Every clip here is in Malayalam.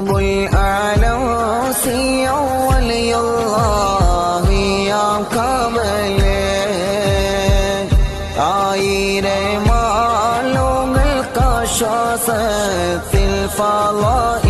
القطب الأعلى وسيع ولي الله يا قبله ஆயிரை மாலோங்கள் காஷாசத்தில் ஃபாலாய்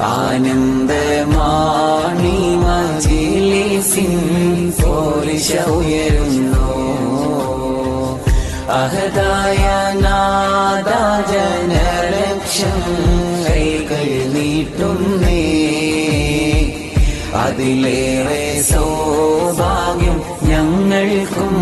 ആനന്ദമാണി മജിലിസിൻ പോരിശ ഉയരുന്നു. അഹദായ നാദ ജനലക്ഷം കൈകൾ നീട്ടുന്നേ അതിലേറെ സൗഭാഗ്യം ഞങ്ങൾക്കും